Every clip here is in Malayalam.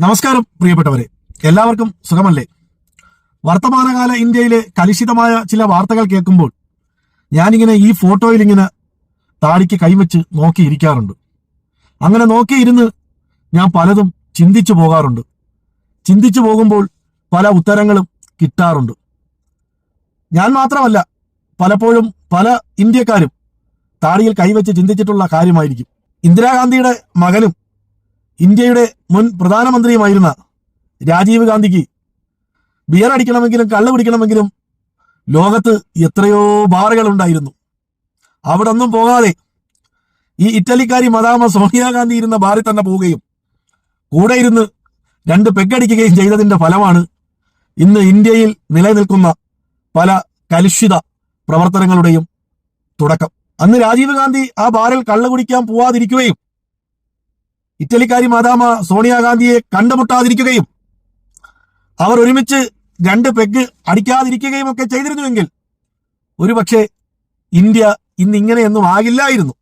നമസ്കാരം പ്രിയപ്പെട്ടവരെ. എല്ലാവർക്കും സുഖമല്ലേ? വർത്തമാനകാല ഇന്ത്യയിലെ കലുഷിതമായ ചില വാർത്തകൾ കേൾക്കുമ്പോൾ ഞാനിങ്ങനെ ഈ ഫോട്ടോയിൽ ഇങ്ങനെ താടിക്ക് കൈവച്ച് നോക്കിയിരിക്കാറുണ്ട്. അങ്ങനെ നോക്കിയിരുന്ന് ഞാൻ പലതും ചിന്തിച്ചു പോകാറുണ്ട്. ചിന്തിച്ചു പോകുമ്പോൾ പല ഉത്തരങ്ങളും കിട്ടാറുണ്ട്. ഞാൻ മാത്രമല്ല പലപ്പോഴും പല ഇന്ത്യക്കാരും താടിയിൽ കൈവച്ച് ചിന്തിച്ചിട്ടുള്ള കാര്യമായിരിക്കും. ഇന്ദിരാഗാന്ധിയുടെ മകനും ഇന്ത്യയുടെ മുൻ പ്രധാനമന്ത്രിയുമായിരുന്ന രാജീവ് ഗാന്ധിക്ക് ബിയർ അടിക്കണമെങ്കിലും കള്ള് പിടിക്കണമെങ്കിലും ലോകത്ത് എത്രയോ ബാറുകൾ ഉണ്ടായിരുന്നു അവിടെ ഒന്നും പോകാതെ ഈ ഇറ്റലിക്കാരി മദാമ സോണിയാഗാന്ധി ഇരുന്ന ബാറിൽ തന്നെ പോവുകയും കൂടെ ഇരുന്ന് രണ്ട് പെഗടിക്കുകയും ചെയ്തതിന്റെ ഫലമാണ് ഇന്ന് ഇന്ത്യയിൽ നിലനിൽക്കുന്ന പല കലുഷിത പ്രവർത്തനങ്ങളുടെയും തുടക്കം. അന്ന് രാജീവ് ഗാന്ധി ആ ബാറിൽ കള്ളു കുടിക്കാൻ പോവാതിരിക്കുകയും ഇറ്റലിക്കാരി മാതാമ സോണിയാഗാന്ധിയെ കണ്ടുമുട്ടാതിരിക്കുകയും അവർ ഒരുമിച്ച് രണ്ട് പെഗ് അടിക്കാതിരിക്കുകയും ഒക്കെ ചെയ്തിരുന്നുവെങ്കിൽ ഒരുപക്ഷെ ഇന്ത്യ ഇന്ന് ഇങ്ങനെയൊന്നും ആകില്ലായിരുന്നു.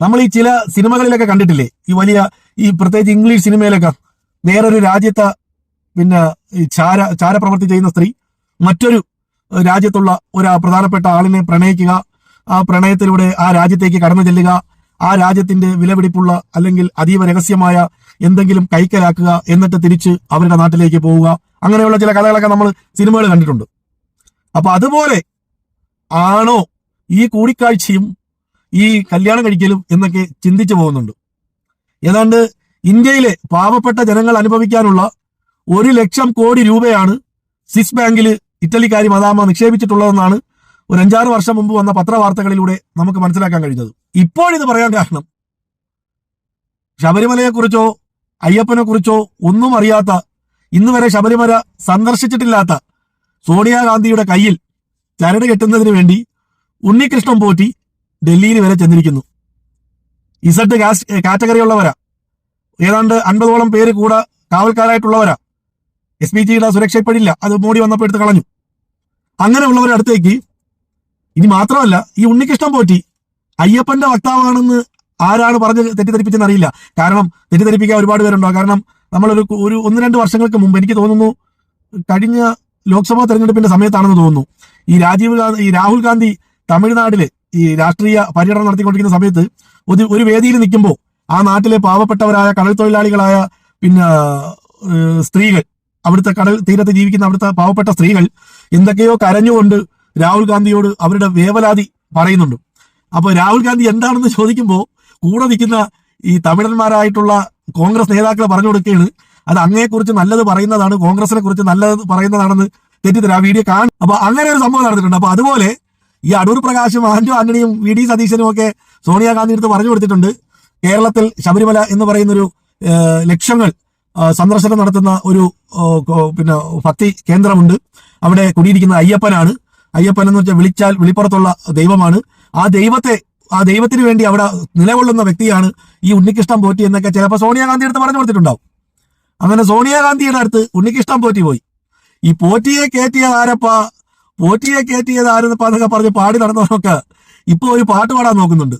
നമ്മൾ ഈ ചില സിനിമകളിലൊക്കെ കണ്ടിട്ടില്ലേ? ഈ വലിയ ഈ പ്രത്യേകിച്ച് ഇംഗ്ലീഷ് സിനിമയിലൊക്കെ വേറൊരു രാജ്യത്തെ പിന്നെ ഈ ചാര ചാരപ്രവർത്തി ചെയ്യുന്ന സ്ത്രീ മറ്റൊരു രാജ്യത്തുള്ള ഒരു പ്രധാനപ്പെട്ട ആളിനെ പ്രണയിക്കുക ആ പ്രണയത്തിലൂടെ ആ രാജ്യത്തേക്ക് കടന്നു ചെല്ലുക ആ രാജ്യത്തിന്റെ വിലപിടിപ്പുള്ള അല്ലെങ്കിൽ അതീവ രഹസ്യമായ എന്തെങ്കിലും കൈക്കലാക്കുക എന്നിട്ട് തിരിച്ച് അവരുടെ നാട്ടിലേക്ക് പോവുക. അങ്ങനെയുള്ള ചില കഥകളൊക്കെ നമ്മൾ സിനിമകൾ കണ്ടിട്ടുണ്ട്. അപ്പൊ അതുപോലെ ആണോ ഈ കൂടിക്കാഴ്ചയും ഈ കല്യാണം കഴിക്കലും എന്നൊക്കെ ചിന്തിച്ചു പോകുന്നുണ്ട്. ഏതാണ്ട് ഇന്ത്യയിലെ പാവപ്പെട്ട ജനങ്ങൾ അനുഭവിക്കാനുള്ള ഒരു ലക്ഷം കോടി രൂപയാണ് സ്വിസ് ബാങ്കിൽ ഇറ്റലിക്കാരി മദാമ നിക്ഷേപിച്ചിട്ടുള്ളതെന്നാണ് ഒരു അഞ്ചാറ് വർഷം മുമ്പ് വന്ന പത്രവാർത്തകളിലൂടെ നമുക്ക് മനസ്സിലാക്കാൻ കഴിഞ്ഞത്. ഇപ്പോഴിത് പറയാൻ കാരണം ശബരിമലയെ കുറിച്ചോ അയ്യപ്പനെ കുറിച്ചോ ഒന്നും അറിയാത്ത ഇന്ന് വരെ ശബരിമല സന്ദർശിച്ചിട്ടില്ലാത്ത സോണിയാഗാന്ധിയുടെ കയ്യിൽ ചരട് കെട്ടുന്നതിന് വേണ്ടി ഉണ്ണികൃഷ്ണൻ പോറ്റി ഡൽഹിയിൽ വരെ ചെന്നിരിക്കുന്നു. ഇസഡ് കാറ്റഗറി ഉള്ളവരാ ഏതാണ്ട് അൻപതോളം പേര് കൂടെ കാവൽക്കാരായിട്ടുള്ളവരാ. എസ് പി ജിയുടെ സുരക്ഷപ്പെടില്ല അത് മോഡി വന്നപ്പോൾ എടുത്ത് കളഞ്ഞു. അങ്ങനെയുള്ളവരുടെ അടുത്തേക്ക് ഇനി മാത്രമല്ല ഈ ഉണ്ണികൃഷ്ണൻ പോറ്റി അയ്യപ്പന്റെ വക്താവാണെന്ന് ആരാണ് പറഞ്ഞ് തെറ്റിദ്ധരിപ്പിച്ചെന്ന് അറിയില്ല. കാരണം തെറ്റിദ്ധരിപ്പിക്കാൻ ഒരുപാട് പേരുണ്ടാവും കാരണം നമ്മളൊരു ഒരു ഒന്ന് രണ്ട് വർഷങ്ങൾക്ക് മുമ്പ് എനിക്ക് തോന്നുന്നു കഴിഞ്ഞ ലോക്സഭാ തെരഞ്ഞെടുപ്പിന്റെ സമയത്താണെന്ന് തോന്നുന്നു. ഈ രാജീവ് ഗാന്ധി ഈ രാഹുൽ ഗാന്ധി തമിഴ്നാട്ടിൽ ഈ രാഷ്ട്രീയ പര്യടനം നടത്തിക്കൊണ്ടിരിക്കുന്ന സമയത്ത് ഒരു ഒരു വേദിയിൽ നിൽക്കുമ്പോൾ ആ നാട്ടിലെ പാവപ്പെട്ടവരായ കടൽ തൊഴിലാളികളായ പിന്നെ സ്ത്രീകൾ അവിടുത്തെ കടൽ തീരത്ത് ജീവിക്കുന്ന അവിടുത്തെ പാവപ്പെട്ട സ്ത്രീകൾ എന്തൊക്കെയോ കരഞ്ഞുകൊണ്ട് രാഹുൽ ഗാന്ധിയോട് അവരുടെ വേവലാതി പറയുന്നുണ്ട്. അപ്പൊ രാഹുൽ ഗാന്ധി എന്താണെന്ന് ചോദിക്കുമ്പോൾ കൂടെ നിൽക്കുന്ന ഈ തമിഴന്മാരായിട്ടുള്ള കോൺഗ്രസ് നേതാക്കൾ പറഞ്ഞു കൊടുക്കുകയാണ്. അത് അങ്ങയെക്കുറിച്ച് നല്ലത് പറയുന്നതാണ് കോൺഗ്രസിനെ കുറിച്ച് നല്ലത് പറയുന്നതാണെന്ന് തെറ്റിദ്ധരാ വീഡിയോ കാണും. അപ്പൊ അങ്ങനെ ഒരു സംഭവം നടന്നിട്ടുണ്ട്. അപ്പൊ അതുപോലെ ഈ അടൂർ പ്രകാശും ആന്റോ ആന്റണിയും വി ഡി സതീശനും ഒക്കെ സോണിയാഗാന്ധി അടുത്ത് പറഞ്ഞു കൊടുത്തിട്ടുണ്ട്. കേരളത്തിൽ ശബരിമല എന്ന് പറയുന്നൊരു ലക്ഷ്യങ്ങൾ സന്ദർശനം നടത്തുന്ന ഒരു പിന്നെ ഭക്തി കേന്ദ്രമുണ്ട്. അവിടെ കുടിയിരിക്കുന്ന അയ്യപ്പനാണ്. അയ്യപ്പൻ എന്ന് വെച്ചാൽ വിളിച്ചാൽ വിളിപ്പുറത്തുള്ള ദൈവമാണ്. ആ ദൈവത്തെ ആ ദൈവത്തിന് വേണ്ടി അവിടെ നിലകൊള്ളുന്ന വ്യക്തിയാണ് ഈ ഉണ്ണികൃഷ്ണൻ പോറ്റി എന്നൊക്കെ ചിലപ്പോൾ സോണിയാഗാന്ധി അടുത്ത് പറഞ്ഞു കൊടുത്തിട്ടുണ്ടാവും. അങ്ങനെ സോണിയാഗാന്ധിയുടെ അടുത്ത് ഉണ്ണികൃഷ്ണൻ പോറ്റി പോയി. ഈ പോറ്റിയെ കയറ്റിയത് ആരപ്പാ? പോറ്റിയെ കയറ്റിയത് ആരെന്നപ്പാ എന്നൊക്കെ പറഞ്ഞ് പാടി നടന്നവരൊക്കെ ഇപ്പൊ ഒരു പാട്ട് പാടാൻ നോക്കുന്നുണ്ട്.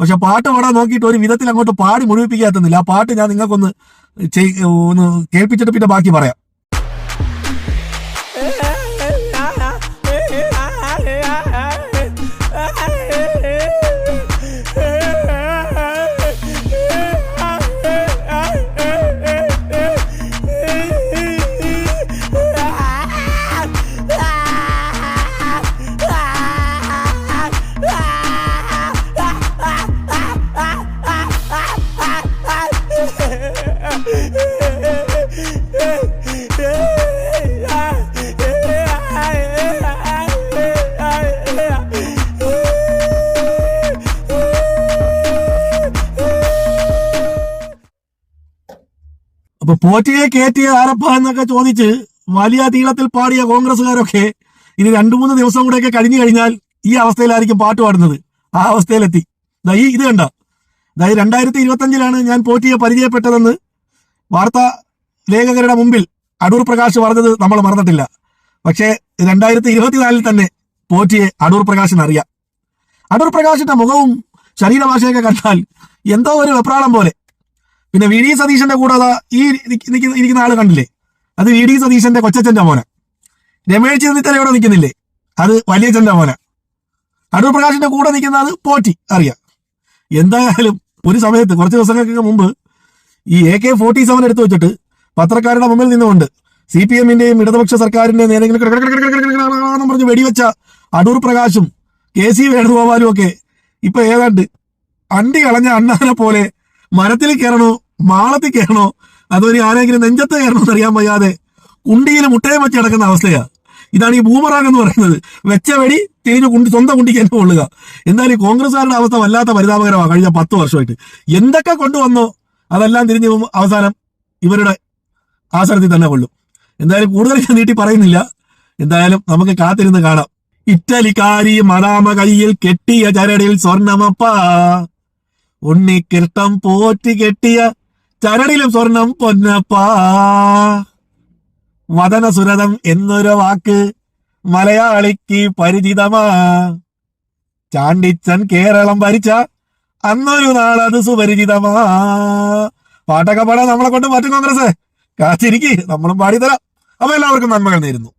പക്ഷെ പാട്ട് പാടാൻ നോക്കിയിട്ട് ഒരു വിധത്തിൽ അങ്ങോട്ട് പാടി മുഴുവിപ്പിക്കാത്തുന്നില്ല ആ പാട്ട് ഞാൻ നിങ്ങൾക്കൊന്ന് ഒന്ന് കേൾപ്പിച്ചിട്ട് പിന്നെ ബാക്കി പറയാം. അപ്പൊ പോറ്റിയെ കയറ്റിയ ആരപ്പ എന്നൊക്കെ ചോദിച്ച് വലിയ തീളത്തിൽ പാടിയ കോൺഗ്രസ്സുകാരൊക്കെ ഇനി രണ്ടു മൂന്ന് ദിവസം കൂടെയൊക്കെ കഴിഞ്ഞു കഴിഞ്ഞാൽ ഈ അവസ്ഥയിലായിരിക്കും പാട്ട് പാടുന്നത്. ആ അവസ്ഥയിലെത്തി. ഈ ഇത് കണ്ട? അതായത് രണ്ടായിരത്തി ഇരുപത്തഞ്ചിലാണ് ഞാൻ പോറ്റിയെ പരിചയപ്പെട്ടതെന്ന് വാർത്താ ലേഖകരുടെ മുമ്പിൽ അടൂർ പ്രകാശ് പറഞ്ഞത് നമ്മൾ മറന്നിട്ടില്ല. പക്ഷേ രണ്ടായിരത്തി ഇരുപത്തിനാലിൽ തന്നെ പോറ്റിയെ അടൂർ പ്രകാശിന് അറിയാം. അടൂർ പ്രകാശിന്റെ മുഖവും ശരീരഭാഷയൊക്കെ കണ്ടാൽ എന്തോ ഒരു വെപ്രാളം പോലെ. പിന്നെ വി ഡി സതീശന്റെ കൂടാതെ ഈ ഇരിക്കുന്ന ആൾ കണ്ടില്ലേ? അത് വി ഡി സതീശന്റെ കൊച്ചച്ഛന്റെ മോനെ. രമേശ് ചെന്നിത്തല ഇവിടെ നിൽക്കുന്നില്ലേ? അത് വലിയച്ഛന്റെ മോനെ. അടൂർ പ്രകാശിന്റെ കൂടെ നിൽക്കുന്ന അത് പോറ്റി അറിയാം. എന്തായാലും ഒരു സമയത്ത് കുറച്ച് ദിവസങ്ങൾക്ക് മുമ്പ് ഈ എ കെ ഫോർട്ടി സെവൻ എടുത്തു വെച്ചിട്ട് പത്രക്കാരുടെ മുമ്പിൽ നിന്നുകൊണ്ട് സി പി എമ്മിന്റെയും ഇടതുപക്ഷ സർക്കാരിന്റെ നേരെങ്കിലും പറഞ്ഞ് വെടിവെച്ച അടൂർ പ്രകാശും കെ സി വേണുഗോപാലും ഒക്കെ ഇപ്പൊ ഏതാണ്ട് അണ്ടി കളഞ്ഞ അണ്ണാനെ പോലെ മരത്തിൽ കയറണോ മാളത്തിൽ കയറണോ അതോ ആരെങ്കിലും നെഞ്ചത്ത് കയറണോ എന്നറിയാൻ വയ്യാതെ കുണ്ടിയിൽ മുട്ടയെ വെച്ച് കിടക്കുന്ന അവസ്ഥയാ. ഇതാണ് ഈ ബൂമറാങ് എന്ന് പറയുന്നത്. വെച്ച വെടി തിരിഞ്ഞു കുണ്ടി സ്വന്തം കുണ്ടിക്ക് തന്നെ കൊള്ളുക. എന്നാലും കോൺഗ്രസ്സുകാരുടെ അവസ്ഥ വല്ലാത്ത പരിതാപകരമാണ് കഴിഞ്ഞ പത്ത് വർഷമായിട്ട്. എന്തൊക്കെ കൊണ്ടുവന്നോ? അതെല്ലാം തിരിഞ്ഞു അവസാനം ഇവരുടെ ആസനത്തിൽ തന്നെ കൊള്ളും. എന്തായാലും കൂടുതൽ നീട്ടി പറയുന്നില്ല. എന്തായാലും നമുക്ക് കാത്തിരുന്ന് കാണാം. ഇറ്റലിക്കാരി മടാമ കയ്യിൽ കെട്ടിയ ചരടിൽ സ്വർണമപ്പ ഉണ്ണിക്കിർത്തം പോറ്റി കെട്ടിയ ചരടിലും സ്വർണം പൊന്നപ്പാ. വദനസുരതം എന്നൊരു വാക്ക് മലയാളിക്ക് പരിചിതമാ. ചാണ്ടിച്ചൻ കേരളം ഭരിച്ച അന്നൊരു നാളത് സുപരിചിതമാ. പാട്ടൊക്കെ പാടാൻ നമ്മളെ കൊണ്ട് പറ്റും കോൺഗ്രസ്. കാത്തിരിക്ക് നമ്മളും പാടിത്തരാം. അപ്പൊ എല്ലാവർക്കും നന്മകൾ നേരുന്നു.